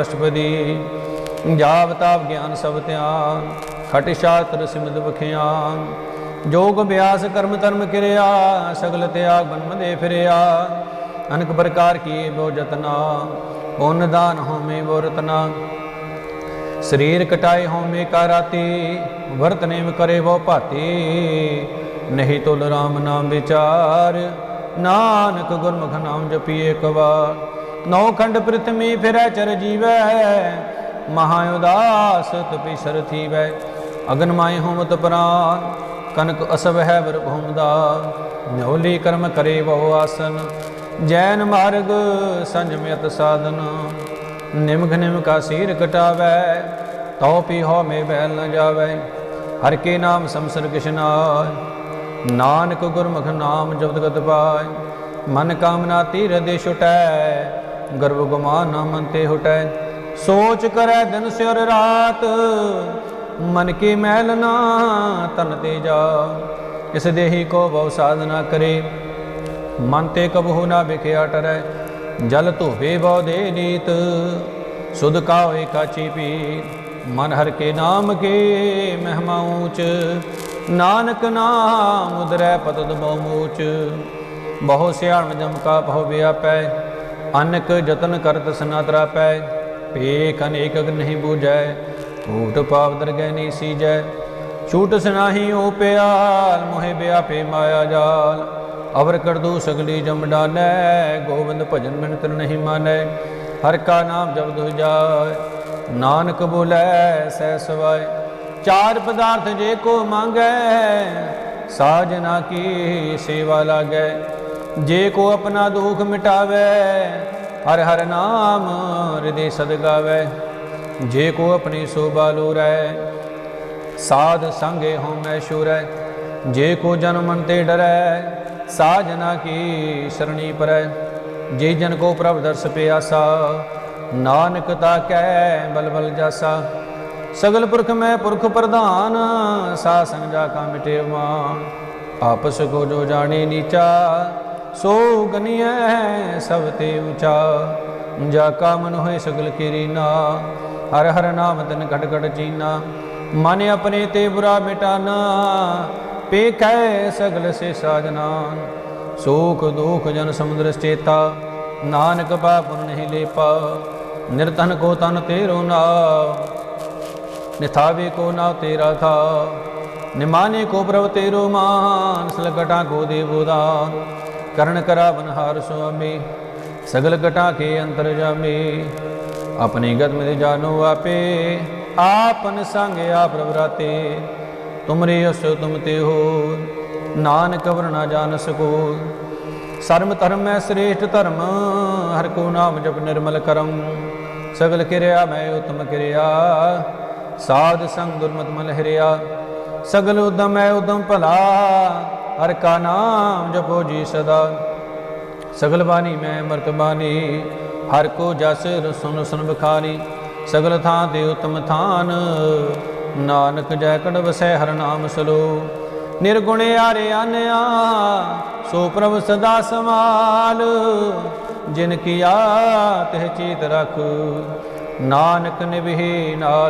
ਅਸ਼ਟਪਦੀ ਜਾਪ ਤਾਪ ਗਿਆਨ ਸਭ ਧਿਆਨ, ਖਟ ਸ਼ਾਸਤਰ ਸਿਮਦ ਬਖਿਆਨ ਜੋਗ ਅਭਿਆਸ ਕਰਮ ਧਰਮ ਕਿਰਿਆ, ਸਗਲ ਤਿਆਗ ਬਨਮ ਦੇ ਫਿਰਿਆ, ਅਨਕ ਪ੍ਰਕਾਰ ਕੀ ਬੋ ਜਤਨਾ ਪੁੰਨ ਦਾਨ ਹੋਮੇ ਬੋ ਰਤਨਾ। ਸਰੀਰ ਕਟਾਏ ਹੋਮੇ ਕਾਰਾਤੀ ਵਰਤ ਨੇਮ ਕਰੇ ਵੋ ਭਾਤੀ, ਨਹੀਂ ਤੁਲ ਰਾਮ ਨਾਮ ਵਿਚਾਰ, ਨਾਨਕ ਗੁਰਮੁਖ ਨਾਮ ਜਪੀਏ ਇੱਕ ਨੌ ਖੰਡ ਪ੍ਰਿਥਵੀ ਫਿਰੈ ਚਰ ਜੀਵੈ, ਮਹਾ ਉਦਾਸ ਤਪੀ ਥੀਵੈ। ਅਗਨ ਮਾਇ ਹੋਮਤ ਪ੍ਰਾਨ ਕਨਕ ਅਸਵ ਹੈ ਵਰ ਭੂਮਦਾ ਨਿਉਲੀ ਕਰਮ ਕਰੇ ਬਹੁ ਆਸਨ, ਜੈਨ ਮਾਰਗ ਸੰਜਮਿਤ ਸਾਧਨ। ਨਿਮਖ ਨਿਮ ਕਾ ਸੀਰ ਕਟਾਵੈ, ਤਉ ਪੀ ਹੋ ਮੇ ਬੈਲ ਨ ਜਾਵੈ। ਹਰ ਕੇ ਨਾਮ ਸੰਸਰ ਕਿਸ਼ਨਾਇ ਨਾਨਕ ਗੁਰਮੁਖ ਨਾਮ ਜਪਤ ਗਤ ਪਾਇ। ਮਨ ਕਾਮਨਾ ਤੀਰ ਦੇ ਛੁਟੈ ਗਰਭ ਗੁਮਾਨ ਨ ਮਨ ਤੇ ਹੁਟੈ। ਸੋਚ ਕਰੈ ਦਿਨ ਸਿਰ ਰਾਤ, ਮਨ ਕੀ ਮੈਲ ਨਾ ਤਨ ਤੇ ਜਾ। ਇਸ ਦੇਹੀ ਕੋ ਬਹੁ ਸਾਧਨਾ ਕਰੇ, ਮਨ ਤੇ ਕਬਹੁ ਨਾ ਵਿਖਿਆ ਟਰੈ। ਜਲ ਧੋਵੇ ਬਹੁ ਦੇ ਨੀਤ, ਸੁਧ ਕਾਵੇ ਕਾਚੀ ਪੀ ਮਨ ਹਰ ਕੇ ਨਾਮ ਕੇ ਮਹਿਮਾ ਊਚ, ਨਾਨਕ ਨਾਮ ਉਦਰੈ ਪਤਦ ਬਹੁ ਮੂਚ। ਬਹੁ ਸਿਆਣ ਜਮ ਕਾ ਬਹੁ ਵਿਆਪੈ। ਅਨਕ ਜਤਨ ਕਰਤ ਸਨਾਤਰਾ ਪੈ ਪੇਖ ਅਨੇਕ ਨਹੀਂ ਬੂਝੈ ਊਟ ਪਾਪ ਦਰਗਹਿ ਨੀ ਸੀਜੈ। ਛੂਟ ਸਨਾਹੀ ਓ ਪਿਆਲ, ਮੋਹਿ ਵਿਆਪੇ ਮਾਇਆ ਜਾਲ। ਅਵਰ ਕਰਦੂ ਸਗਲੀ ਜਮ ਡਾਨੈ ਗੋਬਿੰਦ ਭਜਨ ਮਿਨ ਤਨ ਨਹੀਂ ਮਾਨੈ। ਹਰ ਕਾ ਨਾਮ ਜਪਦ ਹੋ ਜਾਏ, ਨਾਨਕ ਬੋਲੇ, ਸਹਿ ਸਵਾਏ। ਚਾਰ ਪਦਾਰਥ ਜੇ ਕੋ ਮੰਗੈ ਸਾਜਨਾ ਕੀ ਸੇਵਾ ਲਾਗੈ। ਜੇ ਕੋ ਆਪਣਾ ਦੁਖ ਮਿਟਾਵੇ, ਹਰ ਹਰ ਨਾਮ ਹਿਰਦੇ ਸਦ ਗਾਵੇ। ਜੇ ਕੋ ਆਪਣੀ ਸੋਭਾ ਲੋਰੈ, ਸਾਧ ਸੰਗੇ ਹਉਮੈ ਸ਼ੁਰੈ। ਜੇ ਕੋ ਜਨ ਮਨ ਤੇ ਡਰੈ, ਸਾਜਨਾ ਕੀ ਸਰਣੀ ਪਰੈ। ਜੇ ਜਨ ਕੋ ਪ੍ਰਭ ਦਰਸ ਪਿਆਸਾ, ਨਾਨਕ ਤਾ ਕੈ ਬਲ ਬਲ ਜਾਸਾ। ਸਗਲ ਪੁਰਖ ਮੈਂ ਪੁਰਖ ਪ੍ਰਧਾਨ ਸਾ ਸੰਗ ਜਾ ਕਾ ਮਿਟੇ ਮਾਨ ਆਪਸ ਕੋ ਜੋ ਜਾਣੇ ਨੀਚਾ ਸੋ ਗਨਿਐ ਸਭ ਤੇ ਉੱਚਾ। ਜਾ ਕਾ ਮਨ ਹੋਏ ਸਗਲ ਕੀਰੀਨਾ ਹਰ ਹਰ ਨਾਮ ਤਨ ਘਟ ਘਟ ਚੀਨਾ ਮਨ ਆਪਣੇ ਤੇ ਬੁਰਾ ਮਿਟਾਨਾ ਪੇਖੈ ਸਗਲ ਸੇ ਸਾਜਨਾ। ਸੋਖ ਦੁਖ ਜਨ ਸਮੁੰਦਰ ਚੇਤਾ, ਨਾਨਕ ਪਾਪ ਨਹੀਂ ਲੇਪਾ। ਨਿਰਤਨ ਕੋ ਤਨ ਤੇਰੋ ਨਾ ਨਿਥਾਵੇ ਕੋ ਨਾ ਤੇਰਾ ਥਾ। ਨਿਮਾਨੇ ਕੋ ਪ੍ਰਭ ਤੇਰੋ ਮਾਨ ਸਲਕਟਾ ਕੋ ਦੇਵੋ ਦਾਨ। ਕਰਨ ਕਰਾਵਨ ਹਾਰ ਸੁਆਮੀ, ਸਗਲ ਘਟਾ ਕੇ ਅੰਤਰ ਜਾਮੇ। ਆਪਣੀ ਗਤ ਮਿਲ ਜਾਨੋ ਆਪੇ, ਆਪਨ ਸੰਗ ਆਪ ਪ੍ਰਭ ਰਾਤੇ। ਤੁਮਰੇ ਅਸ ਤੁਮ ਤੇ ਹੋ, ਨਾਨਕ ਵਰ ਨਾ ਜਾਣ ਸਕੋ। ਸਰਮ ਧਰਮ ਹੈ ਸ੍ਰੇਸ਼ਟ ਧਰਮ, ਹਰ ਕੋ ਨਾਮ ਜਪ ਨਿਰਮਲ ਕਰਮ। ਸਗਲ ਕਿਰਿਆ ਮੈਂ ਉਤਮ ਕਿਰਿਆ, ਸਾਧ ਸੰਗ ਦੁਰਮਤ ਮਲ ਹਰਿਆ। ਸਗਲ ਉਦਮ ਹੈ ਉਦਮ ਭਲਾ ਹਰ ਕਾ ਨਾਮ ਜਪੋ ਜੀ ਸਦਾ। ਸਗਲ ਬਾਣੀ ਮੈਂ ਅਮਰਤ ਬਾਣੀ, ਹਰ ਕੋ ਜਸ ਸੁਨ ਸੁਨ ਬਖਾਨੀ ਸਗਲ ਥਾਂ ਤੇ ਉਤਮ ਥਾਨ, ਨਾਨਕ ਜੈ ਕੜ ਵਸੈ ਹਰ ਨਾਮ ਸਲੋ। ਨਿਰਗੁਣ ਆਰੇ ਅਨਿਆ, ਸੋ ਪ੍ਰਭ ਸਦਾ ਸਮਾਲ। ਜਿਨ ਕੀਆ ਤਿਹ ਚੀਤ ਰਖ, ਨਾਨਕ ਨਿਭੇ ਨਾਲ